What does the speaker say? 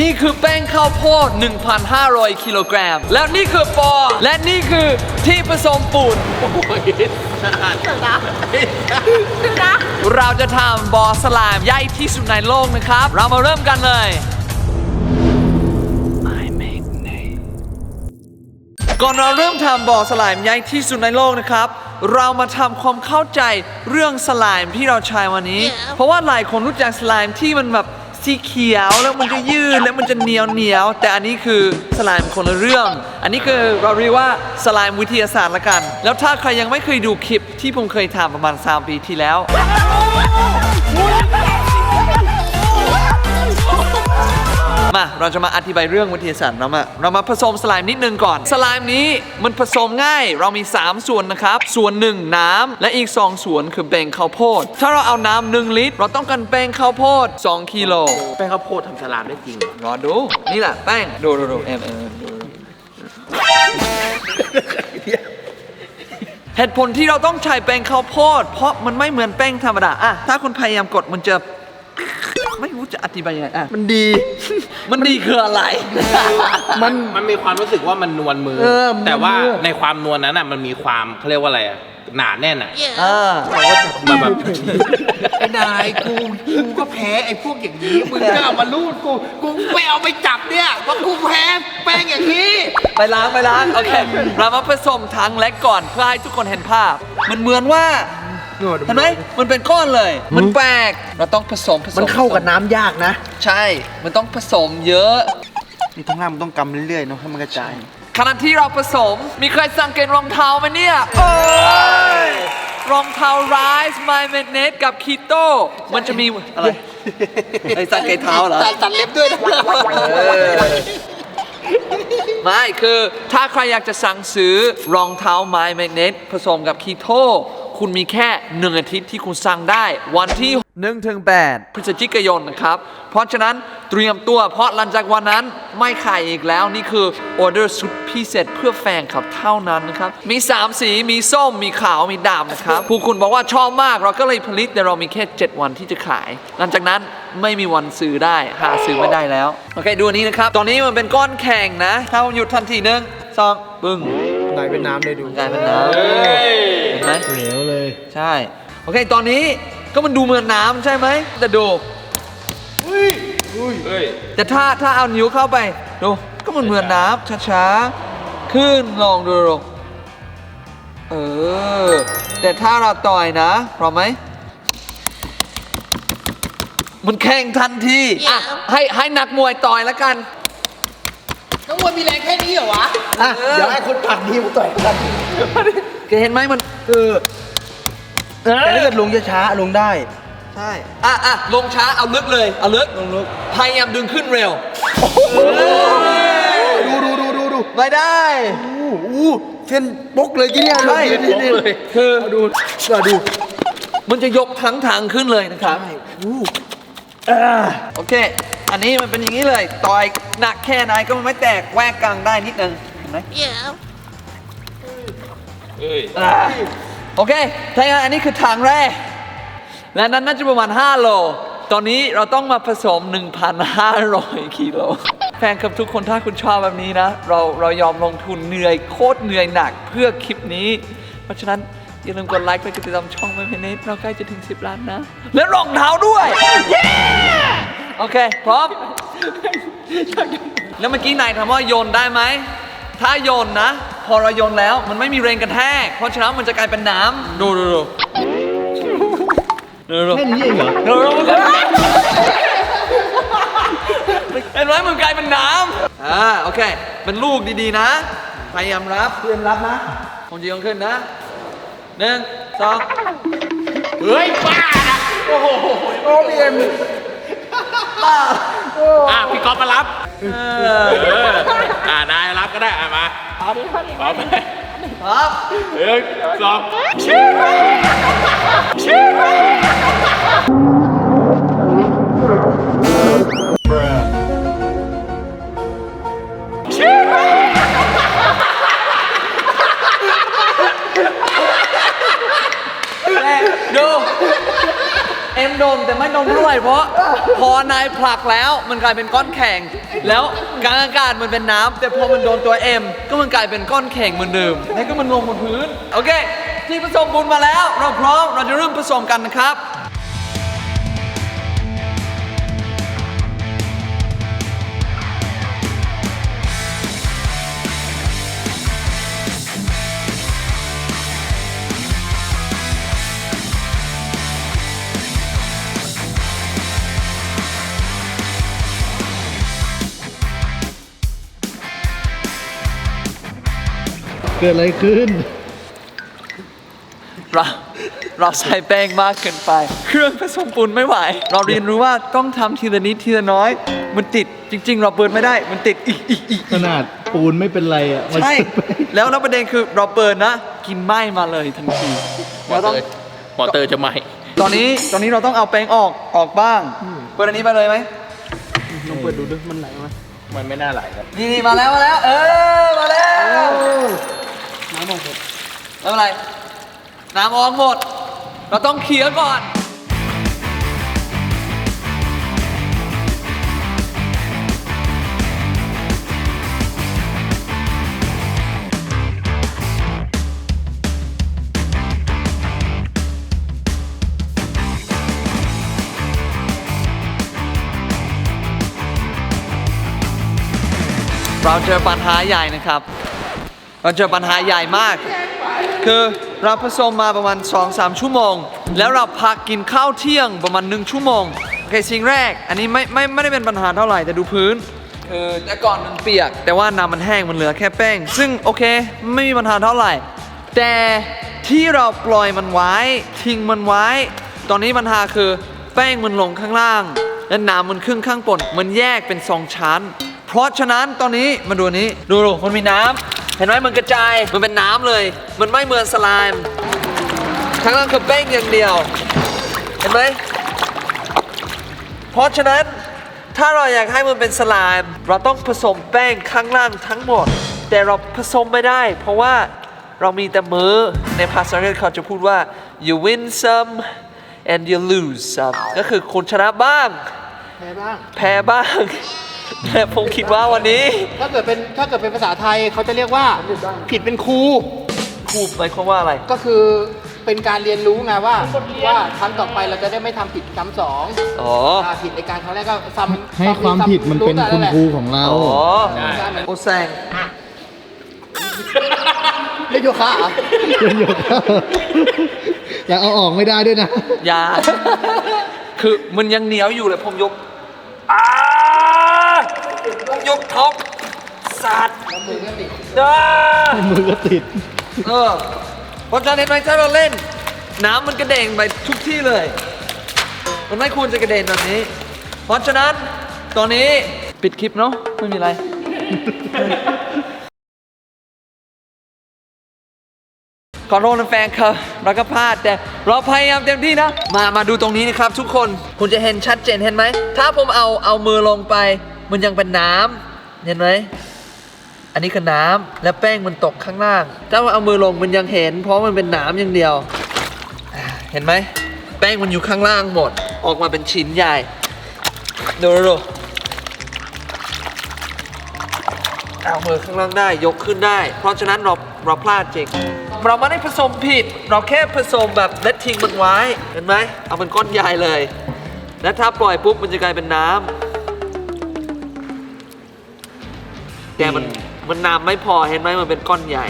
นี่คือแป้งข้าวโพด 1,500 กิโลกรัม แล้วนี่คือปอ และนี่คือที่ผสมปูนเราจะทำบอสลามใหญ่ที่สุดในโลกนะครับ เรามาเริ่มกันเลย I make name ก่อนเราเริ่มทำบ่อสไลม์ใหญ่ที่สุดในโลกนะครับเรามาทำความเข้าใจเรื่องสไลม์ที่เราใช้วันนี้ เพราะว่าหลายคนรู้จักสไลม์ที่มันแบบ สีเขียวแล้วมันจะยืดแล้วมันจะเหนียวเหนียวแต่อันนี้คือสไลม์คนละเรื่อง อันนี้คือเราเรียกว่าสไลม์วิทยาศาสตร์ละกัน แล้วถ้าใครยังไม่เคยดูคลิปที่ผมเคยทำประมาณ3ปีที่แล้ว มาเราจะมาอธิบายเรื่องวิทยาศาสตร์เรามาเรามาผสมสไลม์นิดนึงก่อน สไลม์นี้มันผสมง่าย เรามี 3 ส่วนนะครับ ส่วนหนึ่งน้ำและอีก 2 ส่วนคือแป้งข้าวโพด ถ้าเราเอาน้ำหนึ่งลิตร เราต้องการแป้งข้าวโพด 2กิโลแป้งข้าวโพดทำสลามได้จริงเหรอรอดู นี่แหละแป้งดูดูดูเอ็มเอ็มดูเหตุผลที่เราต้องใช้แป้งข้าวโพด เพราะมันไม่เหมือนแป้งธรรมดาอะถ้าคุณพยายามกดมันจะ ไม่รู้จะอธิบายยังไงอะมันดี มันดีคืออะไร มัน มันมีความรู้สึกว่ามันนวลมือ เออมันแต่ว่ามือ ในความนวลนั้นน่ะมันมีความเขาเรียกว่าอะไรอะหนาแน่นอะอ่าแบบแบบ ไอ้นายกูกูก็แพ้ไอ้พวกอย่างนี้มึงก็เอามาลูดกูกูไม่เอาไปจับเนี่ยเพราะกูแพ้แป้งอย่างนี้ ไปล้างไปล้างโอเคเรามาผสมทั้งและก่อนเพื่อให้ทุกคนเห็นภาพ มันเหมือนว่า เห็นไหมมันเป็นก้อนเลย มันแปลกเราต้องผสมผสมมันเข้ากับผสน้ำยากนะ ใช่ มันต้องผสมเยอะนี่ทั้งหน้ามันต้องกำเรื่อยๆเนาะให้มันกระจายขณะที่เราผสมมีใครสังเกตรองเท้าไหมเนี่ยโอ้ยรองเท้า Rise My Magnet กับ Keto มันจะมีอะไรไอ้สังเกตเท้าเหรอตัดตัดเล็บด้วยนะไม่คือถ้าใครอยากจะสั่งซื้อรองเท้าไม้แมกเนตผสมกับคีโต คุณมีแค่หนึ่งอาทิตย์ที่คุณสั่งได้ วันที่1ถึง8พฤศจิกายนนะครับ เพราะฉะนั้นเตรียมตัว เพราะหลังจากวันนั้นไม่ขายอีกแล้วนี่คือออเดอร์สุดพิเศษเพื่อแฟนคลับเท่านั้นนะครับ มี 3 สีมีส้ม มีขาว มีดำนะครับ ผู้คุณบอกว่าชอบมากเราก็เลยผลิตแต่เรามีแค่ 7 วันที่จะขาย หลังจากนั้นไม่มีวันซื้อได้หาซื้อไม่ได้แล้ว โอเค ดูอันนี้นะครับ ตอนนี้มันเป็นก้อนแข็งนะ ถ้าผมหยุดทันทีหนึ่งสองปึ้ง นายเป็นน้ำเลยดูกลายเป็นน้ำเห็นไหมเหนียวเลย ใช่ โอเค ตอนนี้ก็มันดูเหมือนน้ำใช่ไหมแต่ดูเฮ้ยแต่ถ้าถ้าเอานิ้วเข้าไปดูก็มันเหมือนน้ำช้าๆ ขึ้นลองดูดูเออ แต่ถ้าเราต่อยนะพร้อมไหมมันแข่งทันทีอะให้ให้นักมวยต่อยแล้วกัน น้องมวยมีแรงแค่นี้เหรอวะ อะเดี๋ยวไอ้คนผักดีกูต่อยกันแกเห็นไหมมันเออแต่ถ้าเกิดลงช้าๆลงได้ ใช่ อะอะลงช้าเอาลึกเลย เอาลึกลงลึกพยายามดึงขึ้นเร็ว ดูดูดูดูดูไม่ได้อู้อู้เส้นบกเลยทีเนี้ยใช่ดูดิดิดิคือดูก็ดู มันจะยกทั้งทางขึ้นเลยนะครับอู้ โอเค อันนี้มันเป็นอย่างนี้เลย ต่อยหนักแค่ไหนก็มันไม่แตกแวกกลางได้นิดนึงเห็นไหมเฮ้ยอ่าโอเคถ้าอย่างนั้นอันนี้คือทางแรก และนั้นน่าจะประมาณ 5 โล ตอนนี้เราต้องมาผสม 1,500กิโล แฟนคลับทุกคนถ้าคุณชอบแบบนี้นะ เราเรายอมลงทุนเหนื่อยโคตรเหนื่อยหนักเพื่อคลิปนี้ เพราะฉะนั้น อย่าลืมกดไลค์กดติดตามช่องไม่เพนเนตเราใกล้จะถึง 10 ล้านนะ และรองเท้าด้วย เย้ โอเค พร้อม แล้วเมื่อกี้นายถามว่าโยนได้ไหม ถ้าโยนนะ พอเราโยนแล้วมันไม่มีแรงกระแทก เพราะฉะนั้นมันจะกลายเป็นน้ำดูดูดูดูดูแค่นี้เองเหรอดูดูดูเห็นไหมมันกลายเป็นน้ำอ่าโอเค เป็นลูกดีๆนะ พยายามรับเตรียมรับนะผมจะยกขึ้นนะ หนึ่งสองเฮ้ยบ้านะโอ้โหโอ้เอ็มอะพี่ก๊อฟมารับเออเอออ่านายรับก็ได้อะมาพร้อมไหมครับหนึ่งสองแม่ดูเโดนแต่ไม่โดนเท่าไหร่เพราะพอนายผลักแล้วมันกลายเป็นก้อนแข็ง แล้วกลางอากาศมันเป็นน้ำแต่พอมันโดนตัวเอ็มก็มันกลายเป็นก้อนแข็งเหมือนเดิมแล้วก็มันลงบนพื้นโอเค ที่ผสมบุญมาแล้ว เราพร้อมเราจะเริ่มผสมกันนะครับ กิดอะไรขึ้น เราเราใส่แป้งมากเกินไป เครื่องผสมปูนไม่ไหว เราเรียนรู้ว่าต้องทำทีละนิดทีละน้อย มันติดจริง ๆ เราเปิดไม่ได้ มันติดอีกอีกอีกขนาดปูนไม่เป็นไรอะมันใช่ แล้วแล้วประเด็นคือเราเปิดนะ กินไหม้มาเลยทันทีมอเราเตต้ออง ร์มอเตอร์จะไหมตอนนี้ตอนนี้เราต้องเอาแป้งออกออกบ้าง เปิดอันนี้ไปเลยไหมมันไม่น่าไหลครับนี่นี่มาแล้วมาแล้ว เออมาแล้ว น้ำออกหมดไม่เป็นไร น้ำออกหมด เราต้องเคลียร์ก่อนเราเจอปัญหาใหญ่นะครับ เราเจอปัญหาใหญ่มาก คือเราผสมมาประมาณ 2-3 ชั่วโมง แล้วเราพักกินข้าวเที่ยงประมาณ 1 ชั่วโมงโอเคสิ่งแรก อันนี้ไม่ไม่ไม่ได้เป็นปัญหาเท่าไหร่แต่ดูพื้นคือแต่ก่อนมันเปียก แต่ว่าน้ำมันแห้งมันเหลือแค่แป้ง ซึ่งโอเคไม่มีปัญหาเท่าไหร่ แต่ที่เราปล่อยมันไว้ทิ้งมันไว้ ตอนนี้ปัญหาคือแป้งมันลงข้างล่าง และน้ำมันขึ้นข้างบนมันแยกเป็นสองชั้น เพราะฉะนั้นตอนนี้มาดูอันนี้ดูดูมันมีน้ำ เห็นไหมมันกระจาย มันเป็นน้ำเลย มันไม่เหมือนสไลม์ข้างล่างคือแป้งอย่างเดียว เห็นไหม เพราะฉะนั้นถ้าเราอยากให้มันเป็นสไลม์เราต้องผสมแป้งข้างล่างทั้งหมด แต่เราผสมไม่ได้ เพราะว่าเรามีแต่มือในภาษาอังกฤษเขาจะพูดว่า you win some and you lose some ก็คือคุณชนะบ้าง แพ้บ้าง แพ้บ้าง แต่ผมคิดว่าวันนี้ถ้าเกิดเป็นถ้าเกิดเป็นภาษาไทยเขาจะเรียกว่าผิดเป็นครูครูหมายความว่าอะไร ก็คือเป็นการเรียนรู้ไงว่าว่าครั้งต่อไปเราจะได้ไม่ทำผิดซ้ำสองอ๋ออ่าผิดในการครั้งแรกก็ซ้ำให้ความผิดมันเป็นคุณครูของเรา อ๋อได้โอแซงเรียกโยคะเหรออยากเอาออกไม่ได้ด้วยนะ อยา คือมันยังเหนียวอยู่เลยผมยกอ้าผม ยกท็อปสัตว์ด้ามือก็ติด เออเพราะฉะนั้นเห็นไหมถ้าเราเล่น น้ำมันกระเด็นไปทุกที่เลย มันไม่ควรจะกระเด็นแบบนี้ เพราะฉะนั้นตอนนี้ปิดคลิปเนาะไม่มีอะไรขอโทษนะแฟนครับเราก็พลาดแต่เราพยายามเต็มที่นะ มามาดูตรงนี้นะครับ ทุกคนคุณจะเห็นชัดเจนเห็นไหม ถ้าผมเอาเอามือลงไป มันยังเป็นน้ำเห็นไหมอันนี้คือน้ำและแป้งมันตกข้างล่าง ถ้าว่าเอามือลงมันยังเห็น เพราะมันเป็นน้ำอย่างเดียว เห็นไหม แป้งมันอยู่ข้างล่างหมด ออกมาเป็นชิ้นใหญ่ดูดูเอามือข้างล่างได้ยกขึ้นได้ เพราะฉะนั้นเราเราพลาดจริง เราไม่ได้ผสมผิด เราแค่ผสมแบบและทิ้งมันไว้ เห็นไหม เอาเป็นก้อนใหญ่เลย และถ้าปล่อยปุ๊บมันจะกลายเป็นน้ำ แต่มันมันน้ำไม่พอเห็นไหมมันเป็นก้อนใหญ่